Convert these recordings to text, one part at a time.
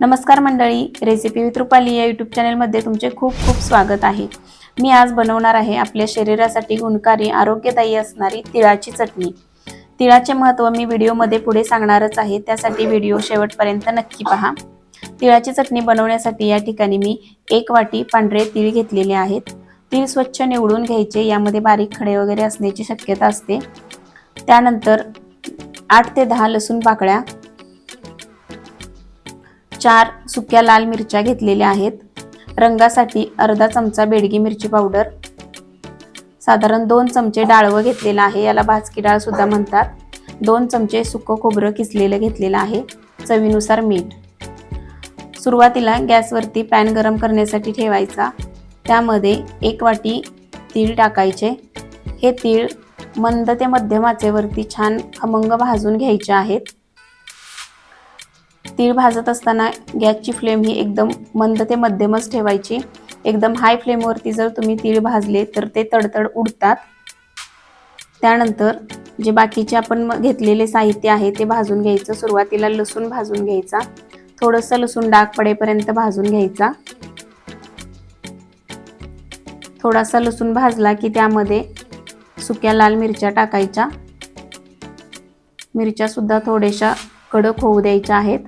नमस्कार मंडळी recipe with Rupali या यूट्यूब चॅनलमध्ये तुमचे खूप खूप स्वागत आहे. मी आज बनवणार आहे आपल्या शरीरासाठी गुणकारी आरोग्यदायी असणारी तिळाची चटणी. तिळाचे महत्त्व मी व्हिडिओमध्ये पुढे सांगणारच आहे त्यासाठी व्हिडिओ शेवटपर्यंत नक्की पहा. तिळाची चटणी बनवण्यासाठी या ठिकाणी मी एक वाटी पांढरे तीळ घेतलेले आहेत. तीळ स्वच्छ निवडून घ्यायचे यामध्ये बारीक खडे वगैरे असण्याची शक्यता असते. त्यानंतर आठ ते दहा लसूण पाकळ्या चार सुक्या लाल मिरच्या घेतलेल्या आहेत. रंगासाठी अर्धा चमचा बेडगी मिरची पावडर. साधारण दोन चमचे डाळवं घेतलेलं आहे याला भाजकी डाळ सुद्धा म्हणतात. दोन चमचे सुकं खोबरं किसलेलं घेतलेलं आहे चवीनुसार मीठ. सुरुवातीला गॅसवरती पॅन गरम करण्यासाठी ठेवायचा. त्यामध्ये एक वाटी तीळ टाकायचे. हे तीळ मंद ते मध्यम आचेवरती छान खमंग भाजून घ्यायचे आहेत. तीळ भाजत असताना गॅसची फ्लेम ही एकदम मंद ते मध्यमच ठेवायची. एकदम हाय फ्लेमवरती जर तुम्ही तीळ भाजले तर ते तडतड उडतात. त्यानंतर जे बाकीचे आपण घेतलेले साहित्य आहे ते भाजून घ्यायचं. सुरुवातीला लसूण भाजून घ्यायचा. थोडंसं लसूण डाग पडेपर्यंत भाजून घ्यायचा. थोडासा लसूण भाजला की त्यामध्ये सुक्या लाल मिरच्या टाकायच्या. मिरच्या सुद्धा थोड्याशा कडक होऊ द्यायच्या आहेत.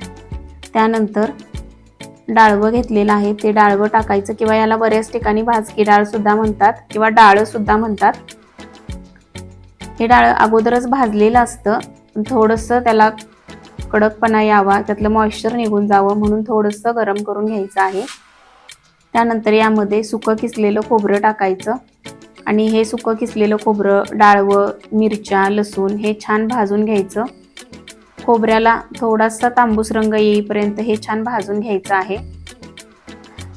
त्यानंतर डाळवं घेतलेलं आहे. ते डाळवं टाकायचं किंवा याला बऱ्याच ठिकाणी भाजकी डाळ सुद्धा म्हणतात किंवा डाळ सुद्धा म्हणतात. हे डाळ अगोदरच भाजलेलं असतं. थोडंसं त्याला कडकपणा यावा त्यातलं मॉइश्चर निघून जावं म्हणून थोडंसं गरम करून घ्यायचं आहे. त्यानंतर यामध्ये सुकं किसलेलं खोबरं टाकायचं आणि हे सुकं किसलेलं खोबरं डाळवं मिरच्या लसूण हे छान भाजून घ्यायचं. खोबऱ्याला थोडासा तांबूस रंग येईपर्यंत हे छान भाजून घ्यायचं आहे.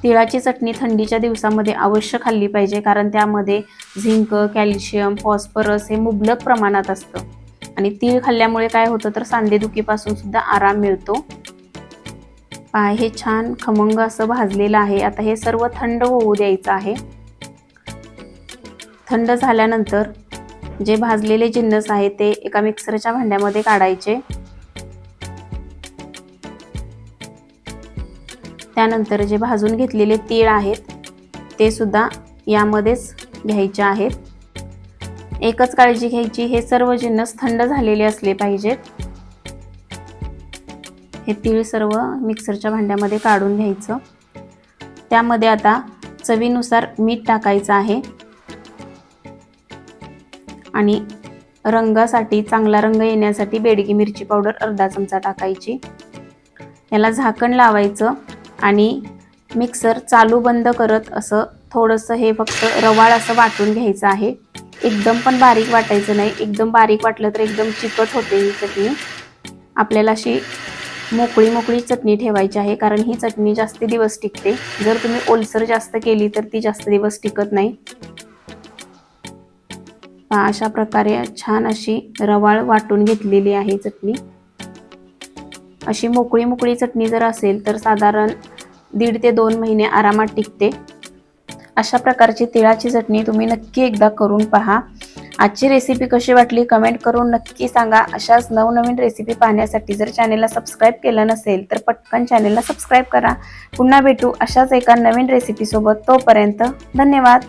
तिळाची चटणी थंडीच्या दिवसामध्ये अवश्य खाल्ली पाहिजे कारण त्यामध्ये झिंक कॅल्शियम फॉस्फरस हे मुबलक प्रमाणात असतं. आणि तीळ खाल्ल्यामुळे काय होतं तर सांधेदुखीपासून सुद्धा आराम मिळतो. पहा हे छान खमंग असं भाजलेलं आहे. आता हे सर्व थंड होऊ द्यायचं आहे. थंड झाल्यानंतर जे भाजलेले जिन्नस आहे ते एका मिक्सरच्या भांड्यामध्ये काढायचे. त्यानंतर जे भाजून घेतलेले तीळ आहेत ते सुद्धा यामध्येच घ्यायचे आहेत. एकच काळजी घ्यायची हे सर्व जिन्नस थंड झालेले असले पाहिजेत. हे तीळ सर्व मिक्सरच्या भांड्यामध्ये काढून घ्यायचं. त्यामध्ये आता चवीनुसार मीठ टाकायचं आहे. आणि रंगासाठी चांगला रंग येण्यासाठी बेडगी मिरची पावडर अर्धा चमचा टाकायची. याला झाकण लावायचं. आणि मिक्सर चालू बंद करत असं थोडंसं हे फक्त रवाळ असं वाटून घ्यायचं आहे. एकदम पण बारीक वाटायचं नाही. एकदम बारीक वाटलं तर एकदम चिकट होते ही चटणी. आपल्याला अशी मोकळी मोकळी चटणी ठेवायची आहे कारण ही चटणी जास्त दिवस टिकते. जर तुम्ही ओलसर जास्त केली तर ती जास्त दिवस टिकत नाही. अशा प्रकारे छान अशी रवाळ वाटून घेतलेली आहे चटणी. अशी मोकळी मोकळी चटणी जर असेल तर साधारण दीड ते दोन महिने आरामात टिकते. अशा प्रकारची तिळाची चटणी तुम्ही नक्की एकदा करून पहा. आजची रेसिपी कशी वाटली कमेंट करून नक्की सांगा. अशाच नवनवीन रेसिपी पाहण्यासाठी जर चॅनेलला सबस्क्राईब केलं नसेल तर पटकन चॅनेलला सबस्क्राईब करा. पुन्हा भेटू अशाच एका नवीन रेसिपीसोबत तोपर्यंत धन्यवाद.